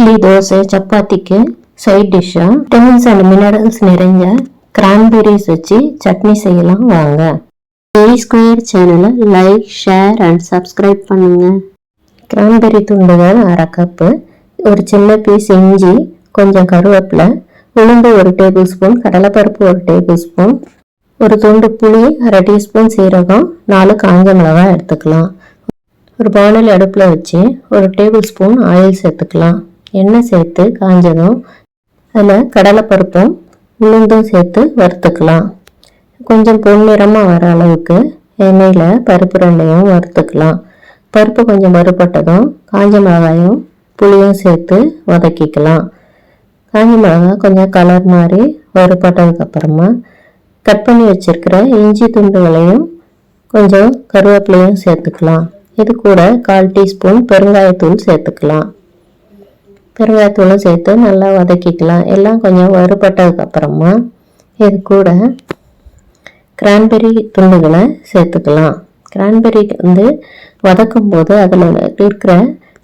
இட்லி தோசை சப்பாத்திக்கு சைட் டிஷ்ஷாக vitamins and minerals நிறைஞ்ச கிரான்பெரிஸ் வச்சு சட்னி செய்யலாம் வாங்க. ஏ ஸ்கொயர் சேனலை லைக் ஷேர் அண்ட் சப்ஸ்கிரைப் பண்ணுங்கள் கிரான்பெரி துண்டுகள் அரை கப்பு ஒரு சின்ன பீஸ் இஞ்சி கொஞ்சம் கருவேப்பிலை உளுந்து ஒரு டேபிள் ஸ்பூன் கடலைப்பருப்பு ஒரு டேபிள் ஸ்பூன் ஒரு துண்டு புளி அரை டீஸ்பூன் சீரகம் நாலு காஞ்ச மிளகாய் எடுத்துக்கலாம். ஒரு பானல் அடுப்பில் வச்சு ஒரு டேபிள் ஸ்பூன் ஆயில் சேர்த்துக்கலாம். எண்ணெய் சேர்த்து காஞ்சதும் அதில் கடலைப்பருப்பும் உளுந்தும் சேர்த்து வறுத்துக்கலாம். கொஞ்சம் பொன்னிறமாக வர அளவுக்கு எண்ணெயில் பருப்பு ரெண்டையும் வறுத்துக்கலாம். பருப்பு கொஞ்சம் வறுபட்டதும் காஞ்ச மிளகாயும் புளியும் சேர்த்து வதக்கிக்கலாம். காஞ்ச மிளகாய் கொஞ்சம் கலர் மாதிரி வறுபட்டதுக்கப்புறமா கட் பண்ணி வச்சிருக்கிற இஞ்சி துண்டுகளையும் கொஞ்சம் கருவேப்பிலையும் சேர்த்துக்கலாம். இது கூட கால் டீஸ்பூன் பெருங்காயத்தூள் சேர்த்துக்கலாம். கருவேத்தூளும் சேர்த்து நல்லா வதக்கிக்கலாம். எல்லாம் கொஞ்சம் வறுபட்டதுக்கப்புறமா இது கூட கிரான்பெரி துண்டுகளை சேர்த்துக்கலாம். கிரான்பெரி வந்து வதக்கும் போது அதில் இருக்கிற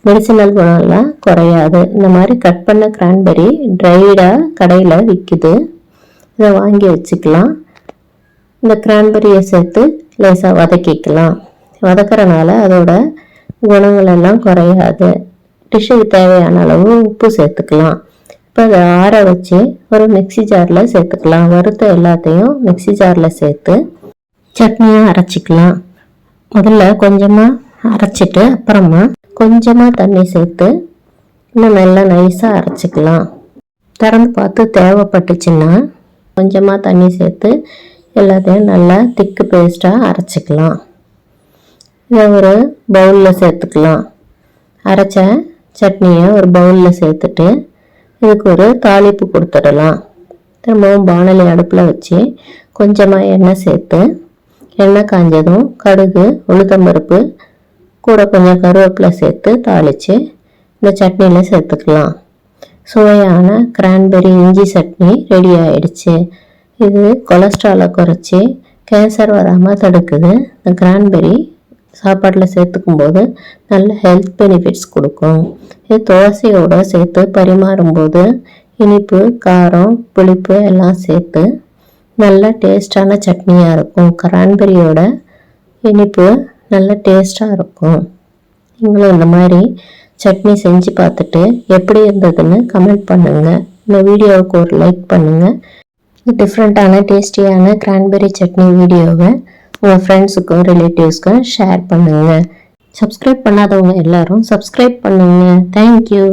மெடிசினல் குணம்லாம் குறையாது. இந்த மாதிரி கட் பண்ண கிரான்பெரி ட்ரைடாக கடையில் விற்குது இதை வாங்கி வச்சுக்கலாம். இந்த கிரான்பெரியை சேர்த்து லேசாக வதக்கிக்கலாம். வதக்குறனால அதோட குணங்கள் எல்லாம் குறையாது. டிஷ்ஷுக்கு தேவையான அளவு உப்பு சேர்த்துக்கலாம். இப்போ அதை ஆற வச்சு ஒரு மிக்ஸி ஜாரில் சேர்த்துக்கலாம். வறுத்த எல்லாத்தையும் மிக்ஸி ஜாரில் சேர்த்து சட்னியாக அரைச்சிக்கலாம். முதல்ல கொஞ்சமாக அரைச்சிட்டு அப்புறமா கொஞ்சமாக தண்ணி சேர்த்து இன்னும் நல்லா நைஸாக அரைச்சிக்கலாம். திறந்து பார்த்து தேவைப்பட்டுச்சுன்னா கொஞ்சமாக தண்ணி சேர்த்து எல்லாத்தையும் நல்லா திக்கு பேஸ்ட்டாக அரைச்சிக்கலாம். இதை ஒரு பவுலில் சேர்த்துக்கலாம். அரைச்ச சட்னியை ஒரு பவுலில் சேர்த்துட்டு இதுக்கு ஒரு தாளிப்பு கொடுத்துடலாம். திரும்பவும் பானலி அடுப்பில் வச்சு கொஞ்சமாக எண்ணெய் சேர்த்து எண்ணெய் காஞ்சதும் கடுகு உளுத்தம்பருப்பு கூட கொஞ்சம் கருவேப்பிலை சேர்த்து தாளித்து இந்த சட்னியில் சேர்த்துக்கலாம். சுவையான கிரான்பெரி இஞ்சி சட்னி ரெடி ஆயிடுச்சு. இது கொலஸ்ட்ராலை குறைச்சி கேன்சர் வராமல் தடுக்குது. இந்த கிரான்பெரி சாப்பாட்டில் சேர்த்துக்கும் போது நல்ல ஹெல்த் பெனிஃபிட்ஸ் கொடுக்கும். இது துளசியோடு சேர்த்து பரிமாறும்போது இனிப்பு காரம் புளிப்பு எல்லாம் சேர்த்து நல்ல டேஸ்டான சட்னியாக இருக்கும். கிரான்பெரியோட இனிப்பு நல்ல டேஸ்ட்டாக இருக்கும். நீங்களும் இந்த மாதிரி சட்னி செஞ்சு பார்த்துட்டு எப்படி இருந்ததுன்னு கமெண்ட் பண்ணுங்கள் இந்த வீடியோவுக்கு ஒரு லைக் பண்ணுங்கள் டிஃப்ரெண்ட்டான டேஸ்டியான கிரான்பெரி சட்னி வீடியோவை உங்கள் ஃப்ரெண்ட்ஸுக்கும் ரிலேட்டிவ்ஸ்க்கும் ஷேர் பண்ணுங்கள் சப்ஸ்கிரைப் பண்ணாதவங்க எல்லாரும் சப்ஸ்கிரைப் பண்ணுங்கள் தேங்க்யூ